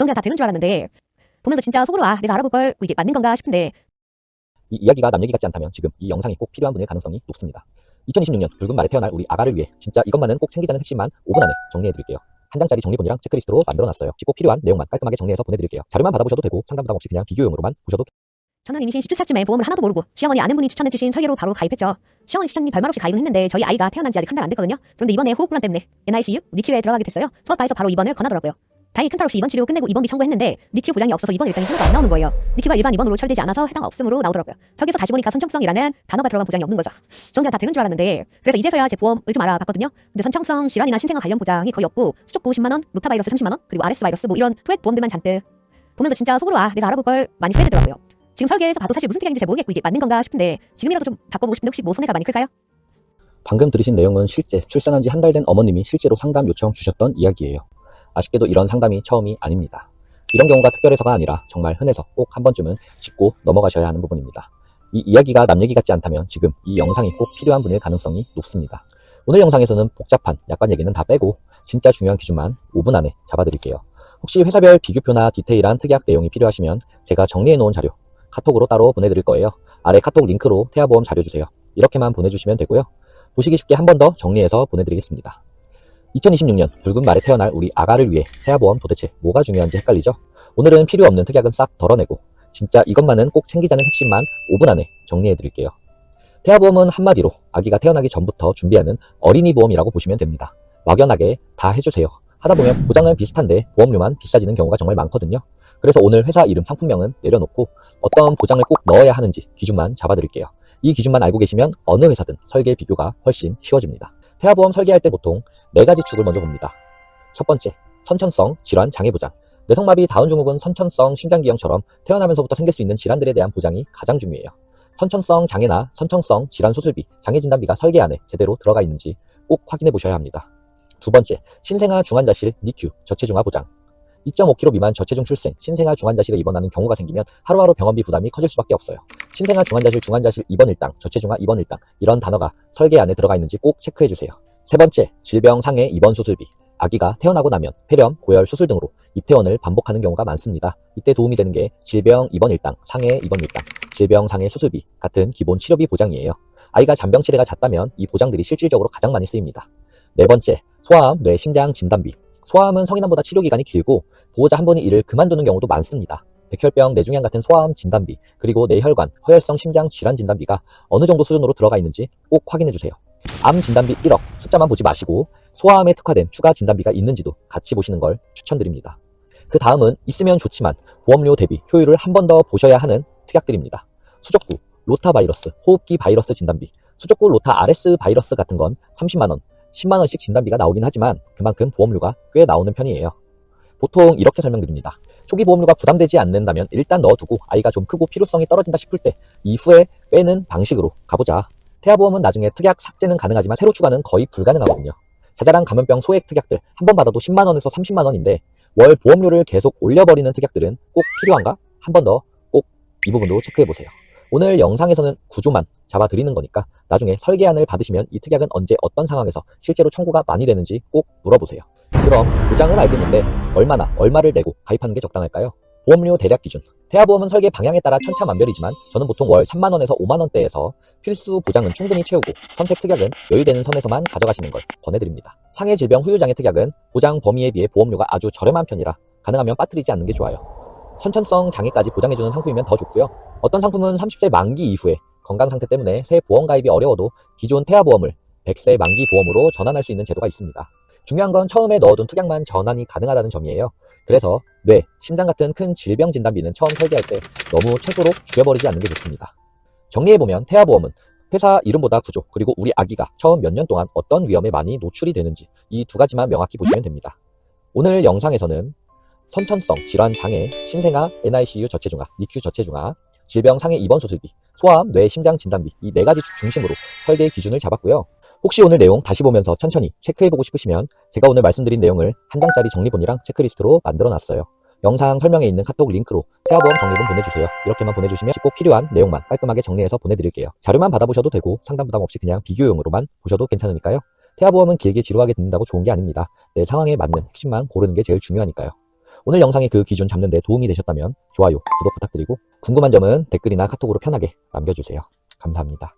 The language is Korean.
정리가 다 되는 줄 알았는데 보면서 진짜 속으로 아 내가 알아볼 걸 이게 맞는 건가 싶은데 이 이야기가 남 얘기 같지 않다면 지금 이 영상이 꼭 필요한 분일 가능성이 높습니다. 2026년 붉은 말에 태어날 우리 아가를 위해 진짜 이것만은 꼭 챙기자는 핵심만 5분 안에 정리해드릴게요. 한 장짜리 정리본이랑 체크리스트로 만들어놨어요. 꼭 필요한 내용만 깔끔하게 정리해서 보내드릴게요. 자료만 받아보셔도 되고 상담 부담 없이 그냥 비교용으로만 보셔도 저는 임신 10주 차쯤에 보험을 하나도 모르고 시어머니 아는 분이 추천해주신 설계로 바로 가입했죠. 시어머니 추천이 별말 없이 가입은 했는데 저희 아이가 태어난 지 아직 한 달 안 됐거든요. 그런데 이번에 호흡곤란 때문에 NICU, 니큐에 들어가게 됐어요. 소아과에서 바로 입원을 권하더라고요. 다행히 큰탈 없이 입원 치료 끝내고 입원비 청구했는데 니큐 보장이 없어서 입원 일당이 하나도 안 나오는 거예요. 니큐가 일반 입원으로 처리되지 않아서 해당 없음으로 나오더라고요. 저기서 다시 보니까 선천성이라는 단어가 들어간 보장이 없는 거죠. 정리가 다 되는 줄 알았는데 그래서 이제서야 제 보험을 좀 알아봤거든요. 근데 선천성 질환이나 신생아 관련 보장이 거의 없고 수족보 10만 원, 로타 바이러스 30만 원, 그리고 RS 바이러스 뭐 이런 토액 보험들만 잔뜩 보면서 진짜 속으로 아 내가 알아볼 걸 많이 써야 되더라고요. 지금 설계에서 봐도 사실 무슨 특약인지 잘 모르겠고 이게 맞는 건가 싶은데 지금이라도 좀 바꿔보고 싶은데 혹시 뭐 손해가 많이 클까요? 방금 들으신 내용은 실제 출산한 지 한 달 된 어머님이 실제로 상담 요청 주셨던 이야기예요. 아쉽게도 이런 상담이 처음이 아닙니다. 이런 경우가 특별해서가 아니라 정말 흔해서 꼭 한 번쯤은 짚고 넘어가셔야 하는 부분입니다. 이 이야기가 남 얘기 같지 않다면 지금 이 영상이 꼭 필요한 분일 가능성이 높습니다. 오늘 영상에서는 복잡한 약관 얘기는 다 빼고 진짜 중요한 기준만 5분 안에 잡아드릴게요. 혹시 회사별 비교표나 디테일한 특약 내용이 필요하시면 제가 정리해 놓은 자료 카톡으로 따로 보내드릴 거예요. 아래 카톡 링크로 태아보험 자료 주세요. 이렇게만 보내주시면 되고요. 보시기 쉽게 한 번 더 정리해서 보내드리겠습니다. 2026년 붉은 말에 태어날 우리 아가를 위해 태아보험 도대체 뭐가 중요한지 헷갈리죠? 오늘은 필요 없는 특약은 싹 덜어내고 진짜 이것만은 꼭 챙기자는 핵심만 5분 안에 정리해드릴게요. 태아보험은 한마디로 아기가 태어나기 전부터 준비하는 어린이 보험이라고 보시면 됩니다. 막연하게 다 해주세요. 하다 보면 보장은 비슷한데 보험료만 비싸지는 경우가 정말 많거든요. 그래서 오늘 회사 이름 상품명은 내려놓고 어떤 보장을 꼭 넣어야 하는지 기준만 잡아드릴게요. 이 기준만 알고 계시면 어느 회사든 설계 비교가 훨씬 쉬워집니다. 태아보험 설계할 때 보통 네 가지 축을 먼저 봅니다. 첫 번째, 선천성 질환 장애 보장. 뇌성마비 다운 증후군 선천성 심장기형처럼 태어나면서부터 생길 수 있는 질환들에 대한 보장이 가장 중요해요. 선천성 장애나 선천성 질환 수술비, 장애 진단비가 설계 안에 제대로 들어가 있는지 꼭 확인해 보셔야 합니다. 두 번째, 신생아 중환자실 NICU 저체중아 보장. 2.5kg 미만 저체중 출생, 신생아 중환자실에 입원하는 경우가 생기면 하루하루 병원비 부담이 커질 수밖에 없어요. 신생아 중환자실 중환자실 입원 일당, 저체중아 입원 일당 이런 단어가 설계 안에 들어가 있는지 꼭 체크해 주세요. 세 번째, 질병 상해 입원 수술비. 아기가 태어나고 나면 폐렴, 고열, 수술 등으로 입퇴원을 반복하는 경우가 많습니다. 이때 도움이 되는 게 질병 입원 일당, 상해 입원 일당, 질병 상해 수술비 같은 기본 치료비 보장이에요. 아이가 잔병 치레가 잦다면 이 보장들이 실질적으로 가장 많이 쓰입니다. 네 번째, 소아암, 뇌, 심장 진단비. 소아암은 성인암보다 치료 기간이 길고 보호자 한 분이 이를 그만두는 경우도 많습니다. 백혈병, 뇌종양 같은 소아암 진단비, 그리고 뇌혈관, 허혈성 심장 질환 진단비가 어느 정도 수준으로 들어가 있는지 꼭 확인해 주세요. 암 진단비 1억 숫자만 보지 마시고 소아암에 특화된 추가 진단비가 있는지도 같이 보시는 걸 추천드립니다. 그 다음은 있으면 좋지만 보험료 대비 효율을 한 번 더 보셔야 하는 특약들입니다. 수족구, 로타 바이러스, 호흡기 바이러스 진단비, 수족구 로타 RS 바이러스 같은 건 30만원, 10만원씩 진단비가 나오긴 하지만 그만큼 보험료가 꽤 나오는 편이에요. 보통 이렇게 설명드립니다. 초기 보험료가 부담되지 않는다면 일단 넣어두고 아이가 좀 크고 필요성이 떨어진다 싶을 때 이후에 빼는 방식으로 가보자. 태아보험은 나중에 특약 삭제는 가능하지만 새로 추가는 거의 불가능하거든요. 자잘한 감염병 소액 특약들 한 번 받아도 10만원에서 30만원인데 월 보험료를 계속 올려버리는 특약들은 꼭 필요한가? 한 번 더 꼭 이 부분도 체크해보세요. 오늘 영상에서는 구조만 잡아드리는 거니까 나중에 설계안을 받으시면 이 특약은 언제 어떤 상황에서 실제로 청구가 많이 되는지 꼭 물어보세요. 그럼 보장은 알겠는데 얼마나 얼마를 내고 가입하는 게 적당할까요? 보험료 대략 기준. 태아보험은 설계 방향에 따라 천차만별이지만 저는 보통 월 3만원에서 5만원대에서 필수 보장은 충분히 채우고 선택 특약은 여유되는 선에서만 가져가시는 걸 권해드립니다. 상해 질병 후유장애 특약은 보장 범위에 비해 보험료가 아주 저렴한 편이라 가능하면 빠뜨리지 않는 게 좋아요. 선천성 장애까지 보장해주는 상품이면 더 좋고요. 어떤 상품은 30세 만기 이후에 건강 상태 때문에 새 보험 가입이 어려워도 기존 태아보험을 100세 만기 보험으로 전환할 수 있는 제도가 있습니다. 중요한 건 처음에 넣어둔 특약만 전환이 가능하다는 점이에요. 그래서 뇌, 심장 같은 큰 질병 진단비는 처음 설계할 때 너무 최소로 줄여버리지 않는 게 좋습니다. 정리해보면 태아보험은 회사 이름보다 구조, 그리고 우리 아기가 처음 몇 년 동안 어떤 위험에 많이 노출이 되는지 이 두 가지만 명확히 보시면 됩니다. 오늘 영상에서는 선천성 질환 장애, 신생아, NICU 저체중아, NICU 저체중아, 질병 상해 입원 수술비, 소아암, 뇌, 심장 진단비 이 네 가지 중심으로 설계 기준을 잡았고요. 혹시 오늘 내용 다시 보면서 천천히 체크해보고 싶으시면 제가 오늘 말씀드린 내용을 한 장짜리 정리본이랑 체크리스트로 만들어놨어요. 영상 설명에 있는 카톡 링크로 태아보험 정리본 보내주세요. 이렇게만 보내주시면 꼭 필요한 내용만 깔끔하게 정리해서 보내드릴게요. 자료만 받아보셔도 되고 상담 부담 없이 그냥 비교용으로만 보셔도 괜찮으니까요. 태아보험은 길게 지루하게 듣는다고 좋은 게 아닙니다. 내 상황에 맞는 핵심만 고르는 게 제일 중요하니까요. 오늘 영상이 그 기준 잡는 데 도움이 되셨다면 좋아요, 구독 부탁드리고 궁금한 점은 댓글이나 카톡으로 편하게 남겨주세요. 감사합니다.